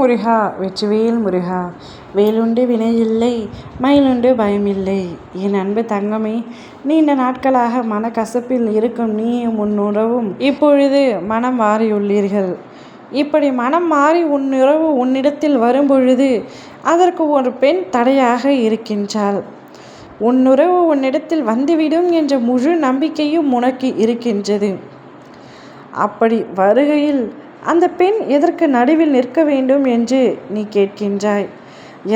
முருகா வெற்றிவேல் முருகா. வேலுண்டு வினையில்லை மயிலுண்டு பயமில்லை. என் அன்பு தங்கமே நீண்ட நாட்களாக மனக்கசப்பில் இருக்கும் நீயும் உன்னுறவும் இப்பொழுது மனம் மாறியுள்ளீர்கள். இப்படி மனம் மாறி உன்னுறவு உன்னிடத்தில் வரும்பொழுது அதற்கு ஒரு பெண் தடையாக இருக்கின்றாள். உன்னுறவு உன்னிடத்தில் வந்துவிடும் என்ற முழு நம்பிக்கையும் உனக்கு இருக்கின்றது. அப்படி வருகையில் அந்த பெண் எதற்கு நடுவில் நிற்க வேண்டும் என்று நீ கேட்கின்றாய்?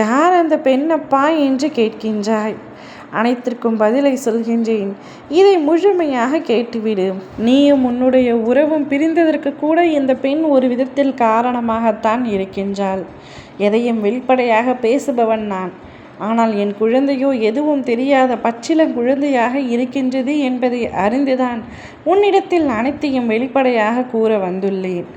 யார் அந்த பெண்ணப்பா என்று கேட்கின்றாய்? அனைத்திற்கும் பதிலை சொல்கின்றேன். இதை முழுமையாக கேட்டுவிடு. நீயும் உன்னுடைய உறவும் பிரிந்ததற்கு கூட இந்த பெண் ஒரு விதத்தில் காரணமாகத்தான் இருக்கின்றாள். எதையும் வெளிப்படையாக பேசுபவன் நான். ஆனால் என் குழந்தையோ எதுவும் தெரியாத பச்சிலம் குழந்தையாக இருக்கின்றது என்பதை அறிந்துதான் உன்னிடத்தில் அனைத்தையும் வெளிப்படையாக கூற வந்துள்ளேன்.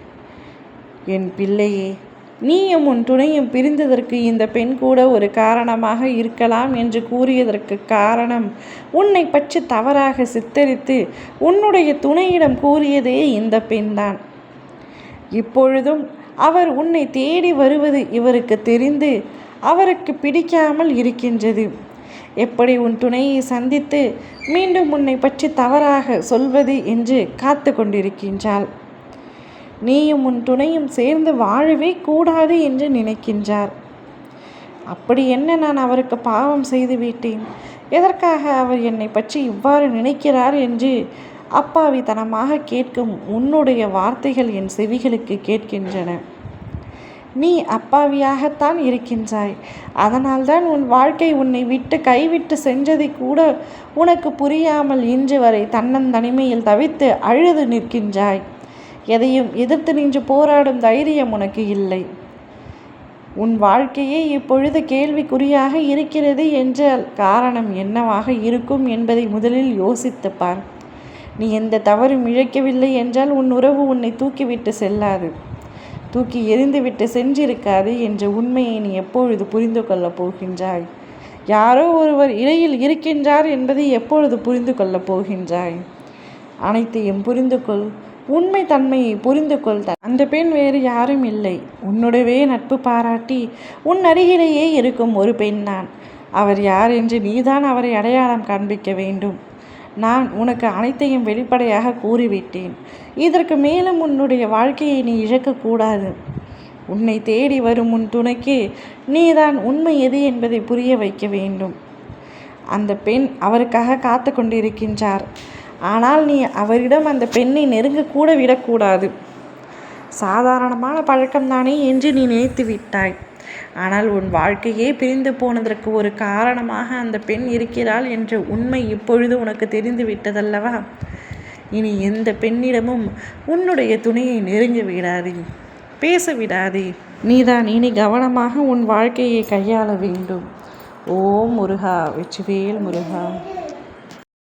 என் பிள்ளையே நீயும் உன் துணையும் பிரிந்ததற்கு இந்த பெண் கூட ஒரு காரணமாக இருக்கலாம் என்று கூறியதற்கு காரணம். உன்னை பற்றி தவறாக சித்தரித்து உன்னுடைய துணையிடம் கூறியதே இந்த பெண்தான். இப்பொழுதும் அவர் உன்னை தேடி வருவது இவருக்கு தெரிந்து அவருக்கு பிடிக்காமல் இருக்கின்றது. எப்படி உன் துணையை சந்தித்து மீண்டும் உன்னை பற்றி தவறாக சொல்வது என்று காத்து கொண்டிருக்கின்றாள். நீயும் உன் துணையும் சேர்ந்து வாழவே கூடாது என்று நினைக்கின்றார். அப்படி என்ன நான் அவருக்கு பாவம் செய்து விட்டேன்? எதற்காக அவர் என்னை பற்றி இவ்வாறு நினைக்கிறார் என்று அப்பாவித்தனமாக கேட்கும் உன்னுடைய வார்த்தைகள் என் செவிகளுக்கு கேட்கின்றன. நீ அப்பாவியாகத்தான் இருக்கின்றாய். அதனால்தான் உன் வாழ்க்கை உன்னை விட்டு கைவிட்டு சென்றதை கூட உனக்கு புரியாமல் இன்று வரை தன்னந்தனிமையில் தவித்து அழுது நிற்கின்றாய். எதையும் எதிர்த்து நின்று போராடும் தைரியம் உனக்கு இல்லை. உன் வாழ்க்கையே இப்பொழுது கேள்விக்குறியாக இருக்கிறது என்ற காரணம் என்னவாக இருக்கும் என்பதை முதலில் யோசித்துப்பார். நீ எந்த தவறும் இழைக்கவில்லை என்றால் உன் உறவு உன்னை தூக்கிவிட்டு செல்லாது. தூக்கி எரிந்துவிட்டு சென்றிருக்காது என்ற உண்மையை நீ எப்பொழுது புரிந்து கொள்ளப் போகின்றாய்? யாரோ ஒருவர் இடையில் இருக்கின்றார் என்பதை எப்பொழுது புரிந்து கொள்ளப் போகின்றாய்? அனைத்தையும் புரிந்து கொள் உண்மை தன்மையை புரிந்து கொள் அந்த பெண் வேறு யாரும் இல்லை. உன்னுடவே நட்பு பாராட்டி உன் அருகிலேயே இருக்கும் ஒரு பெண் நான். அவர் யார் என்று நீதான் அவரை அடையாளம் காண்பிக்க வேண்டும். நான் உனக்கு அனைத்தையும் வெளிப்படையாக கூறிவிட்டேன். இதற்கு மேலும் உன்னுடைய வாழ்க்கையை நீ இழக்கக்கூடாது உன்னை தேடி வரும் உன் துணைக்கு நீதான் உண்மை எது என்பதை புரிய வைக்க வேண்டும். அந்த பெண் அவருக்காக காத்து கொண்டிருக்கின்றார். ஆனால் நீ அவரிடம் அந்த பெண்ணை நெருங்கக்கூட விடக்கூடாது. சாதாரணமான பழக்கம்தானே என்று நீ நினைத்து விட்டாய். ஆனால் உன் வாழ்க்கையே பிரிந்து போனதற்கு ஒரு காரணமாக அந்த பெண் இருக்கிறாள் என்ற உண்மை இப்பொழுது உனக்கு தெரிந்து விட்டதல்லவா? இனி எந்த பெண்ணிடமும் உன்னுடைய துணையை நெருங்கி விடாதே. பேச விடாதே. நீதான் இனி கவனமாக உன் வாழ்க்கையை கையாள வேண்டும். ஓம் முருகா வெற்றிவேல் முருகா.